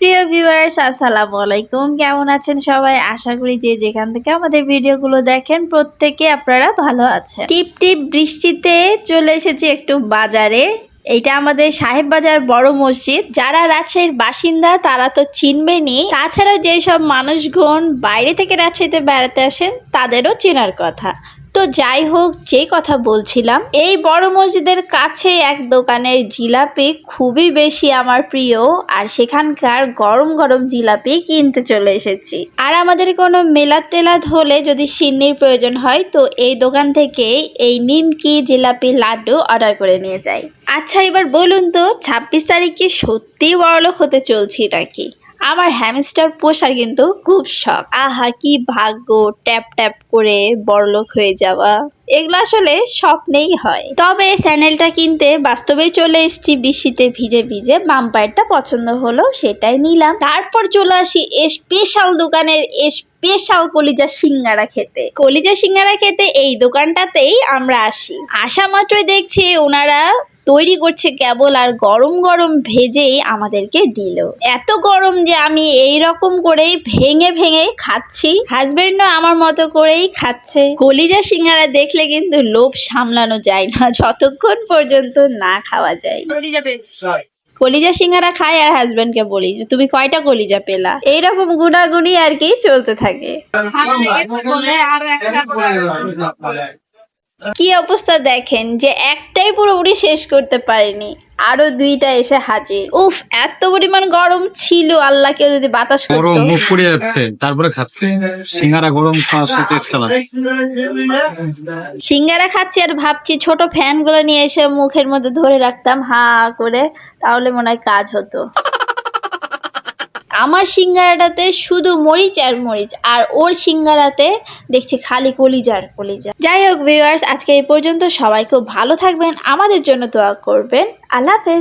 প্রিয় ভিউয়ার্স, আসসালামু আলাইকুম। কেমন আছেন সবাই? আশা করি যে যেখান থেকে আমাদের ভিডিওগুলো দেখেন, প্রত্যেকে আপনারা ভালো আছেন। টিপ টিপ বৃষ্টিতে চলে এসেছি একটু বাজারে। এইটা আমাদের সাহেব বাজার বড় মসজিদ। যারা রাজশাহীর বাসিন্দা, তারা তো চিনবেনই। তাছাড়াও যেসব মানুষগণ বাইরে থেকে রাজশাহীতে বেড়াতে আসেন, তাদেরও চেনার কথা। তো যাই হোক যে কথা বলছিলাম, এই বড় মসজিদের কাছে এক দোকানের জিলাপি খুবই বেশি আমার প্রিয়, আর সেখানকার গরম গরম জিলাপি কিনতে চলে এসেছি। আর আমাদের কোনো মেলাদ টেলাদ হলে যদি সিন্নির প্রয়োজন হয়, তো এই দোকান থেকে এই নিমকি জিলাপি লাড্ডু অর্ডার করে নিয়ে যাই। আচ্ছা এবার বলুন তো, ছাব্বিশ তারিখ কি সত্যিই বড়লোক হতে চলছি নাকি? আমার হ্যামস্টার পোষার কিন্তু খুব শখ। আহা, কি ভাগ্য, ট্যাপ ট্যাপ করে বড়লোক হয়ে যাওয়া। এগুলো আসলে স্বপ্নেই হয়। তবে স্যানেলটা কিনতে বাস্তবেই চলে এসেছি, বৃষ্টিতে ভিজে ভিজে বাম্পায়ারটা পছন্দ হলো, সেটাই নিলাম। তারপর চলে আসি স্পেশাল দোকানের স্পেশাল কলিজা সিঙ্গারা খেতে। কলিজা সিঙ্গারা খেতে এই দোকানটাতেই আমরা আসি। আসা মাত্রই দেখছি ওনারা তৈরি করছে কেবল আর গরম গরম ভেজেই আমাদেরকে দিল এত গরম যে আমি এই রকম করেই ভেঙে ভেঙে খাচ্ছি হাজবেন্ডও আমার মতো করেই খাচ্ছে কলিজা সিঙ্গারা দেখলে কিন্তু লোভ সামলানো যায় না যতক্ষণ পর্যন্ত না খাওয়া যায় কলিজা সিঙ্গারা খাই আর হাজবেন্ডকে বলি যে তুমি কয়টা কলিজা পেলা এইরকম গুনাগুনি আর কি চলতে থাকে কি অবস্থা দেখেন যে একটাই পুরোপুরি শেষ করতে পারেনি আরও দুইটা এসে হাজির। উফ এত পরিমাণ গরম ছিল আল্লাহ কেউ যদি বাতাস গরম করতো মুখ পুড়ে যাচ্ছে তারপরে খাচ্ছে। সিঙ্গারা গরম খাওয়ার সাথে সিঙ্গারা খাচ্ছি আর ভাবছি ছোট ফ্যানগুলো নিয়ে এসে মুখের মধ্যে ধরে রাখতাম হা করে তাহলে মনে হয় কাজ হতো। আমার সিঙ্গারাটাতে শুধু মরিচ আর মরিচ, আর ওর সিঙ্গারাতে দেখছি খালি কলিজার কলিজা। যাই হোক ভিউয়ার্স আজকে এই পর্যন্ত সবাই খুব ভালো থাকবেন, আমাদের জন্য দোয়া করবেন। আল্লাহ হাফেজ।